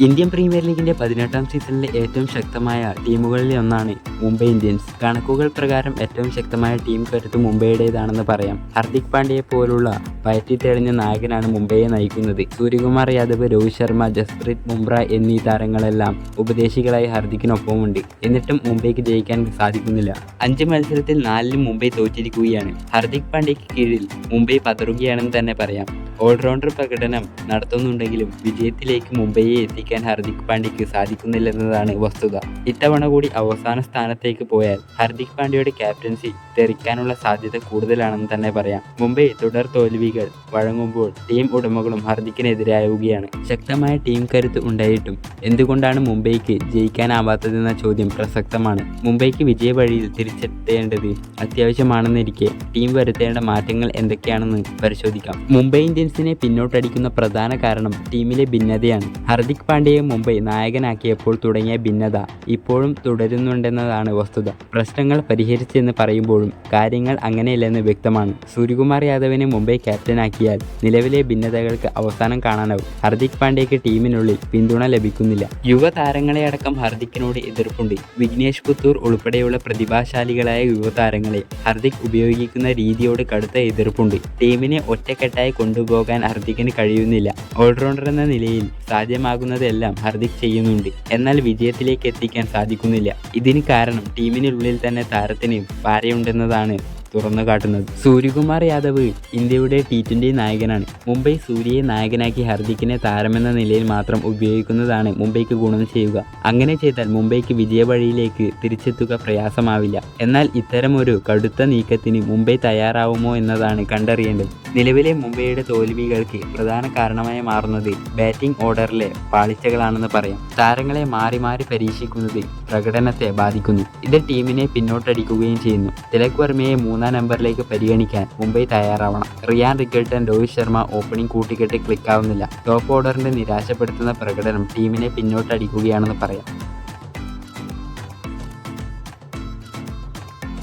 Indian premier ലീഗിന്റെ പതിനെട്ടാം സീസണിലെ ഏറ്റവും ശക്തമായ ടീമുകളിൽ ഒന്നാണ് മുംബൈ ഇന്ത്യൻസ്. കണക്കുകൾ പ്രകാരം ഏറ്റവും ശക്തമായ ടീം കരുത്ത് മുംബൈയുടേതാണെന്ന് പറയാം. ഹർദിക് പാണ്ഡ്യയെ പോലുള്ള പയറ്റി തെളിഞ്ഞ നായകനാണ് മുംബൈയെ നയിക്കുന്നത്. സൂര്യകുമാർ യാദവ് രോഹിത് ശർമ്മ ജസ്പ്രീത് ബുംറ എന്നീ താരങ്ങളെല്ലാം ഉപദേശികളായി ഹർദിക്കിനൊപ്പമുണ്ട്. എന്നിട്ടും മുംബൈക്ക് ജയിക്കാൻ സാധിക്കുന്നില്ല. അഞ്ച് മത്സരത്തിൽ നാലിലും മുംബൈ തോറ്റിരിക്കുകയാണ്. ഹർദിക് പാണ്ഡ്യയ്ക്ക് കീഴിൽ മുംബൈ പതറുകയാണെന്ന് തന്നെ പറയാം. ഓൾറൗണ്ടർ പ്രകടനം നടത്തുന്നുണ്ടെങ്കിലും വിജയത്തിലേക്ക് മുംബൈയെ എത്തിക്കാൻ ഹർദിക് പാണ്ഡ്യയ്ക്ക് സാധിക്കുന്നില്ലെന്നതാണ് വസ്തുത. ഇത്തവണ കൂടി അവസാന സ്ഥാനത്തേക്ക് പോയാൽ ഹർദിക് പാണ്ഡ്യയുടെ ക്യാപ്റ്റൻസി തെറിക്കാനുള്ള സാധ്യത കൂടുതലാണെന്ന് തന്നെ പറയാം. മുംബൈ തുടർ തോൽവികൾ വഴങ്ങുമ്പോൾ ടീം ഉടമകളും ഹർദിക്കിനെതിരാവുകയാണ് ശക്തമായ ടീം കരുത്ത് ഉണ്ടായിട്ടും എന്തുകൊണ്ടാണ് മുംബൈക്ക് ജയിക്കാനാവാത്തതെന്ന ചോദ്യം പ്രസക്തമാണ്. മുംബൈക്ക് വിജയ വഴിയിൽ തിരിച്ചെത്തേണ്ടത് അത്യാവശ്യമാണെന്നിരിക്കെ ടീം വരുത്തേണ്ട മാറ്റങ്ങൾ എന്തൊക്കെയാണെന്ന് പരിശോധിക്കാം. മുംബൈ ഇന്ത്യൻസിനെ പിന്നോട്ടടിക്കുന്ന പ്രധാന കാരണം ടീമിലെ ഭിന്നതയാണ്. ഹർദിക് പാണ്ഡ്യയെ മുംബൈ നായകനാക്കിയപ്പോൾ തുടങ്ങിയ ഭിന്നത ഇപ്പോഴും തുടരുന്നുണ്ടെന്നതാണ് വസ്തുത. പ്രശ്നങ്ങൾ പരിഹരിച്ചെന്ന് പറയുമ്പോഴും കാര്യങ്ങൾ അങ്ങനെയല്ലെന്ന് വ്യക്തമാണ്. സൂര്യകുമാർ യാദവിനെ മുംബൈ ക്യാപ്റ്റനാക്കിയാൽ നിലവിലെ ഭിന്നതകൾക്ക് അവസാനം കാണാനാവും. ഹർദിക് പാണ്ഡ്യയ്ക്ക് ടീമിനുള്ളിൽ പിന്തുണ ലഭിക്കുന്നില്ല. യുവതാരങ്ങളെ അടക്കം ഹർദിക്കിനോട് എതിർപ്പുണ്ട്. വിഘ്നേഷ് പുത്തൂർ ഉൾപ്പെടെയുള്ള പ്രതിഭാശാലികളായ യുവതാരങ്ങളെ ഹർദിക് ഉപയോഗിക്കുന്ന രീതിയോട് കടുത്ത എതിർപ്പുണ്ട്. ടീമിനെ ഒറ്റക്കെട്ടായി കൊണ്ടുപോകാൻ ഹർദിക്കിന് കഴിയുന്നില്ല. ഓൾറൗണ്ടർ എന്ന നിലയിൽ സാധ്യമാകുന്നതെല്ലാം ഹർദിക് ചെയ്യുന്നുണ്ട്. എന്നാൽ വിജയത്തിലേക്ക് എത്തിക്കാൻ സാധിക്കുന്നില്ല. ഇതിന് കാരണം ടീമിനുള്ളിൽ തന്നെ താരത്തിന് പാരയുണ്ടെന്നതാണ് തുറന്നു കാട്ടുന്നത്. സൂര്യകുമാർ യാദവ് ഇന്ത്യയുടെ ടി ട്വന്റി നായകനാണ്. മുംബൈ സൂര്യയെ നായകനാക്കി ഹർദിക്കിനെ താരമെന്ന നിലയിൽ മാത്രം ഉപയോഗിക്കുന്നതാണ് മുംബൈക്ക് ഗുണം ചെയ്യുക. അങ്ങനെ ചെയ്താൽ മുംബൈക്ക് വിജയവഴിയിലേക്ക് തിരിച്ചെത്തുക പ്രയാസമാവില്ല. എന്നാൽ ഇത്തരമൊരു കടുത്ത നീക്കത്തിന് മുംബൈ തയ്യാറാവുമോ എന്നതാണ് കണ്ടറിയേണ്ടത്. നിലവിലെ മുംബൈയുടെ തോൽവികൾക്ക് പ്രധാന കാരണമായി മാറുന്നത് ബാറ്റിംഗ് ഓർഡറിലെ പാളിച്ചകളാണെന്ന് പറയാം. താരങ്ങളെ മാറി മാറി പരീക്ഷിക്കുന്നത് പ്രകടനത്തെ ബാധിക്കുന്നു. ഇത് ടീമിനെ പിന്നോട്ടടിക്കുകയും ചെയ്യുന്നു. തിലക് വർമ്മയെ മൂന്നാം നമ്പറിലേക്ക് പരിഗണിക്കാൻ മുംബൈ തയ്യാറാവണം. Ryan Rickelton Rohit Sharma opening കൂട്ടിക്കെട്ടി ക്ലിക്കാവുന്നില്ല ടോപ്പ് ഓർഡറിന്റെ നിരാശപ്പെടുത്തുന്ന പ്രകടനം ടീമിനെ പിന്നോട്ടടിക്കുകയാണെന്ന് പറയാം.